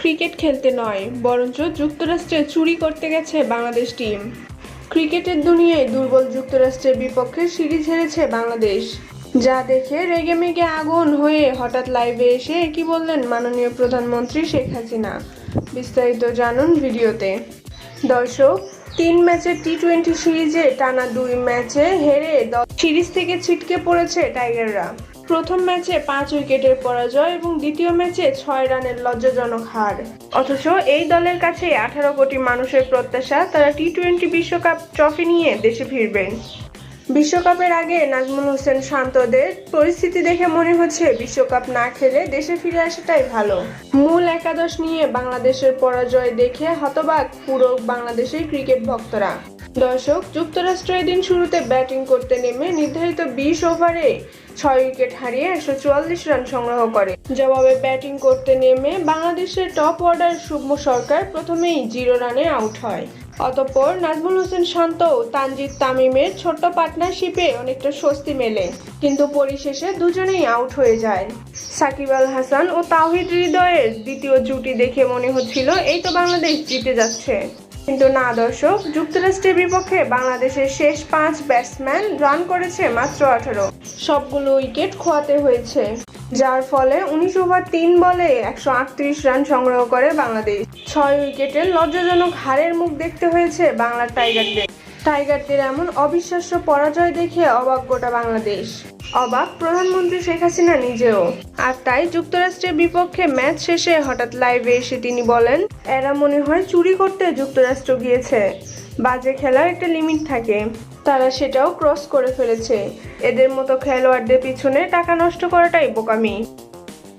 Cricket খেলতে নয়, বরঞ্চ যুক্তরাষ্ট্রে চুরি করতে গেছে বাংলাদেশ টিম। ক্রিকেটের দুনিয়ায় দুর্বল যুক্তরাষ্ট্রের বিপক্ষে সিরিজ হেরেছে বাংলাদেশ। যা দেখে রেগে মেগে আগুন হয়ে হঠাৎ লাইভে এসে কি বললেন মাননীয় প্রধানমন্ত্রী শেখ হাসিনা? বিস্তারিত জানুন ভিডিওতে। দর্শক, তিন ম্যাচের টি টোয়েন্টি সিরিজে টানা দুই ম্যাচে হেরে সিরিজ থেকে ছিটকে পড়েছে টাইগাররা। প্রথম ম্যাচে পাঁচ উইকেটের পরাজয় এবং দ্বিতীয় ম্যাচে ছয় রানের লজ্জাজনক হার। অথচ এই দলের কাছে আঠারো কোটি মানুষের প্রত্যাশা, তারা টি টোয়েন্টি বিশ্বকাপ ট্রফি নিয়ে দেশে ফিরবেন। বিশ্বকাপের আগে নাজমুল হোসেন শান্তদের পরিস্থিতি দেখে মনে হচ্ছে বিশ্বকাপ না খেলে দেশে ফিরে আসাটাই ভালো। মূল একাদশ নিয়ে বাংলাদেশের পরাজয় দেখে হতবাক পুরো বাংলাদেশের ক্রিকেট ভক্তরা। দর্শক, যুক্তরাষ্ট্র এদিন শুরুতে ব্যাটিং করতে নেমে নির্ধারিত বিশ ওভারে ছয় উইকেট হারিয়ে একশো চুয়াল্লিশ রান সংগ্রহ করে। জবাবে ব্যাটিং করতে নেমে বাংলাদেশের টপ অর্ডার শুভ্ম সরকার প্রথমেই জিরো রানে আউট হয়। অতঃপর নাজমুল হোসেন শান্ত ও তানজিদ তামিমের ছোট্ট পার্টনারশিপে অনেকটা স্বস্তি মেলে, কিন্তু পরিশেষে দুজনেই আউট হয়ে যায়। সাকিব আল হাসান ও তাওহিদ হৃদয়ের দ্বিতীয় জুটি দেখে মনে হচ্ছিল, এই তো বাংলাদেশ জিতে যাচ্ছে। কিন্তু না, দর্শক, যুক্তরাষ্ট্রের বিপক্ষে বাংলাদেশের শেষ পাঁচ ব্যাটসম্যান রান করেছে মাত্র আঠারো। সবগুলো উইকেট খোয়াতে হয়েছে, যার ফলে উনিশ ওভার তিন বলে একশো আটত্রিশ রান সংগ্রহ করে বাংলাদেশ। ছয় উইকেটের লজ্জাজনক হারের মুখ দেখতে হয়েছে বাংলার টাইগারদের। টাইগারদের এমন অবিশ্বাস্য পরাজয় দেখে অবাক গোটা বাংলাদেশ। অবাক প্রধানমন্ত্রী শেখ হাসিনা নিজেও। আর তাই যুক্তরাষ্ট্রের বিপক্ষে ম্যাচ শেষে হঠাৎ লাইভে এসে তিনি বলেন, এরা মনে হয় চুরি করতে যুক্তরাষ্ট্র গিয়েছে। বাজে খেলার একটা লিমিট থাকে। তারা সেটাও ক্রস করে ফেলেছে। এদের মতো খেলোয়াড়দের পিছনে টাকা নষ্ট করাটাই বোকামি।